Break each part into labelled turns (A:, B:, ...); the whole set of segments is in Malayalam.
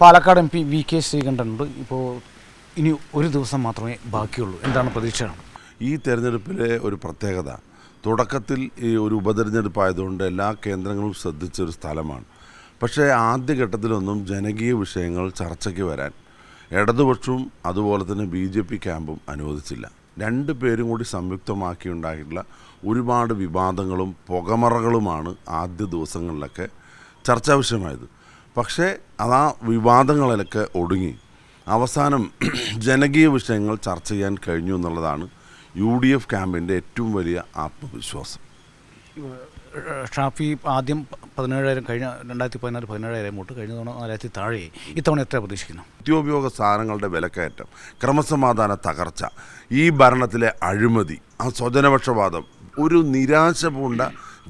A: Palakkad M P V K ശ്രീകണ്ഠനുണ്ട്. ഇപ്പോൾ ഇനി ഒരു ദിവസം മാത്രമേ ബാക്കിയുള്ളൂ. എന്താണ് പ്രതീക്ഷ?
B: ഈ തെരഞ്ഞെടുപ്പിലെ ഒരു പ്രത്യേകത തുടക്കത്തിൽ ഈ ഒരു ഉപതെരഞ്ഞെടുപ്പ് ആയതുകൊണ്ട് എല്ലാ കേന്ദ്രങ്ങളും ശ്രദ്ധിച്ചൊരു സ്ഥലമാണ്. പക്ഷേ ആദ്യഘട്ടത്തിലൊന്നും ജനകീയ വിഷയങ്ങൾ ചർച്ചയ്ക്ക് വരാൻ ഇടതുപക്ഷവും അതുപോലെ തന്നെ ബി ജെ പി ക്യാമ്പും അനുവദിച്ചില്ല. രണ്ട് പേരും കൂടി സംയുക്തമാക്കി ഉണ്ടായിട്ടുള്ള ഒരുപാട് വിവാദങ്ങളും പുകമറകളുമാണ് ആദ്യ ദിവസങ്ങളിലൊക്കെ ചർച്ചാ വിഷയമായത് പക്ഷേ അത് ആ വിവാദങ്ങളിലൊക്കെ ഒടുങ്ങി. അവസാനം ജനകീയ വിഷയങ്ങൾ ചർച്ച ചെയ്യാൻ കഴിഞ്ഞു എന്നുള്ളതാണ് യു ഡി എഫ് ക്യാമ്പിന്റെ ഏറ്റവും വലിയ ആത്മവിശ്വാസം.
A: ഷാഫി ആദ്യം പതിനേഴായിരം കഴിഞ്ഞ രണ്ടായിരത്തി പതിനാല് പതിനേഴായിരം വോട്ട് കഴിഞ്ഞ തവണ നാലായിരത്തി താഴെ. ഇത്തവണ എത്ര പ്രതീക്ഷിക്കുന്നു?
B: നിത്യോപയോഗ സാധനങ്ങളുടെ വിലക്കയറ്റം ക്രമസമാധാന തകർച്ച ഈ ഭരണത്തിലെ അഴിമതി ആ സ്വജനപക്ഷപാതം ഒരു നിരാശ പൂണ്ട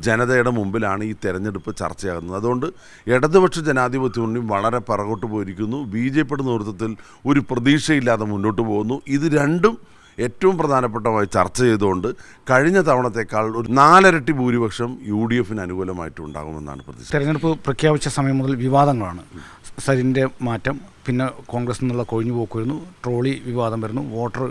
B: ജനതയുടെ മുമ്പിലാണ് ഈ തെരഞ്ഞെടുപ്പ് ചർച്ചയാകുന്നത്. അതുകൊണ്ട് ഇടതുപക്ഷ ജനാധിപത്യ മുന്നണി വളരെ പിറകോട്ട് പോയിരിക്കുന്നു. ബി ജെ പിയുടെ നേതൃത്വത്തിൽ ഒരു പ്രതീക്ഷയില്ലാതെ മുന്നോട്ട് പോകുന്നു. ഇത് രണ്ടും ഏറ്റവും പ്രധാനപ്പെട്ടമായി ചർച്ച ചെയ്തുകൊണ്ട് കഴിഞ്ഞ തവണത്തേക്കാൾ ഒരു നാലരട്ടി ഭൂരിപക്ഷം യു ഡി എഫിന് അനുകൂലമായിട്ട് ഉണ്ടാകുമെന്നാണ് പ്രതീക്ഷ.
A: തെരഞ്ഞെടുപ്പ് പ്രഖ്യാപിച്ച സമയം മുതൽ വിവാദങ്ങളാണ്. സരിന്റെ മാറ്റം പിന്നെ കോൺഗ്രസ് നിന്നുള്ള കൊഴിഞ്ഞുപോക്ക് വരുന്നു ട്രോളി വിവാദം വരുന്നു വോട്ടർ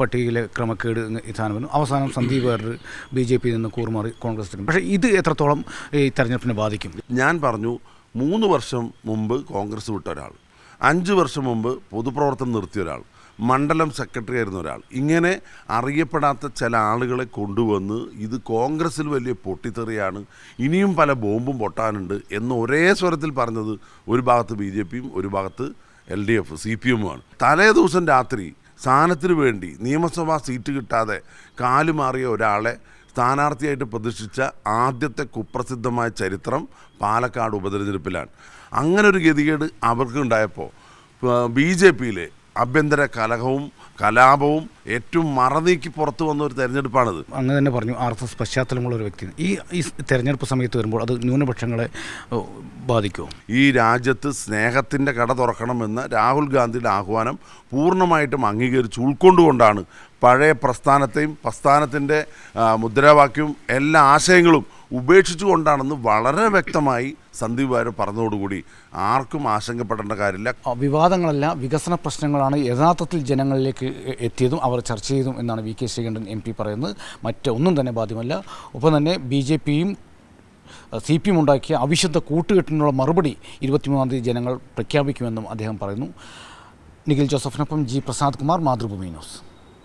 A: പട്ടികയിലെ ക്രമക്കേട് ഇതാണ് വരുന്നു. അവസാനം സന്ദീപ് വാര്യർ ബി ജെ പിയിൽ നിന്ന് കൂറുമാറി കോൺഗ്രസ് പക്ഷേ ഇത് എത്രത്തോളം ഈ തെരഞ്ഞെടുപ്പിനെ ബാധിക്കും?
B: ഞാൻ പറഞ്ഞു മൂന്ന് വർഷം മുമ്പ് കോൺഗ്രസ് വിട്ട ഒരാൾ അഞ്ച് വർഷം മുമ്പ് പൊതുപ്രവർത്തനം നിർത്തിയ ഒരാൾ മണ്ഡലം സെക്രട്ടറി ആയിരുന്ന ഒരാൾ. ഇങ്ങനെ അറിയപ്പെടാത്ത ചില ആളുകളെ കൊണ്ടുവന്ന് ഇത് കോൺഗ്രസ്സിൽ വലിയ പൊട്ടിത്തെറിയാണ് ഇനിയും പല ബോംബും പൊട്ടാനുണ്ട് എന്ന് ഒരേ സ്വരത്തിൽ പറഞ്ഞത് ഒരു ഭാഗത്ത് ബി ജെ പിയും ഒരു ഭാഗത്ത് L D F C P എമ്മുമാണ്. തലേ ദിവസം രാത്രി സ്ഥാനത്തിന് വേണ്ടി നിയമസഭാ സീറ്റ് കിട്ടാതെ കാലുമാറിയ ഒരാളെ സ്ഥാനാർത്ഥിയായിട്ട് പ്രതിഷ്ഠിച്ച ആദ്യത്തെ കുപ്രസിദ്ധമായ ചരിത്രം പാലക്കാട് ഉപതെരഞ്ഞെടുപ്പിലാണ്. അങ്ങനെ ഒരു ഗതികേട് അവർക്കുണ്ടായപ്പോൾ ബി ജെ പിയിലെ ആഭ്യന്തര കലഹവും കലാപവും ഏറ്റവും മറനീക്കി പുറത്തു വന്ന ഒരു തെരഞ്ഞെടുപ്പാണിത്.
A: അങ്ങനെ തന്നെ പറഞ്ഞു ആർ എസ് എസ് പശ്ചാത്തലമുള്ള ഒരു വ്യക്തി. ഈ ഈ തെരഞ്ഞെടുപ്പ് സമയത്ത് വരുമ്പോൾ അത് ന്യൂനപക്ഷങ്ങളെ ബാധിക്കുമോ
B: ഈ രാജ്യത്ത് സ്നേഹത്തിന്റെ കട തുറക്കണമെന്ന രാഹുൽ ഗാന്ധിയുടെ ആഹ്വാനം പൂർണമായിട്ടും അംഗീകരിച്ച് ഉൾക്കൊണ്ടുകൊണ്ടാണ് പഴയ പ്രസ്ഥാനത്തെയും പ്രസ്ഥാനത്തിന്റെ മുദ്രാവാക്യവും എല്ലാ ആശയങ്ങളും ഉപേക്ഷിച്ചുകൊണ്ടാണെന്ന് വളരെ വ്യക്തമായി സന്ദീപ് വാര്യർ പറഞ്ഞതോടുകൂടി ആർക്കും ആശങ്കപ്പെടേണ്ട കാര്യമില്ല.
A: വിവാദങ്ങളല്ല വികസന പ്രശ്നങ്ങളാണ് യഥാർത്ഥത്തിൽ ജനങ്ങളിലേക്ക് എത്തിയതും അവർ ചർച്ച ചെയ്തും എന്നാണ് V K Sreekandan M P പറയുന്നത്. മറ്റൊന്നും തന്നെ ബാധ്യമല്ല. ഒപ്പം തന്നെ ബി ജെ പിയും സി പി എം ഉണ്ടാക്കിയ അവിശുദ്ധ കൂട്ടുകെട്ടിനുള്ള മറുപടി ഇരുപത്തിമൂന്നാം തീയതി ജനങ്ങൾ പ്രഖ്യാപിക്കുമെന്നും അദ്ദേഹം പറയുന്നു. നിഖിൽ ജോസഫിനൊപ്പം ജി പ്രസാദ് കുമാർ മാതൃഭൂമി ന്യൂസ്.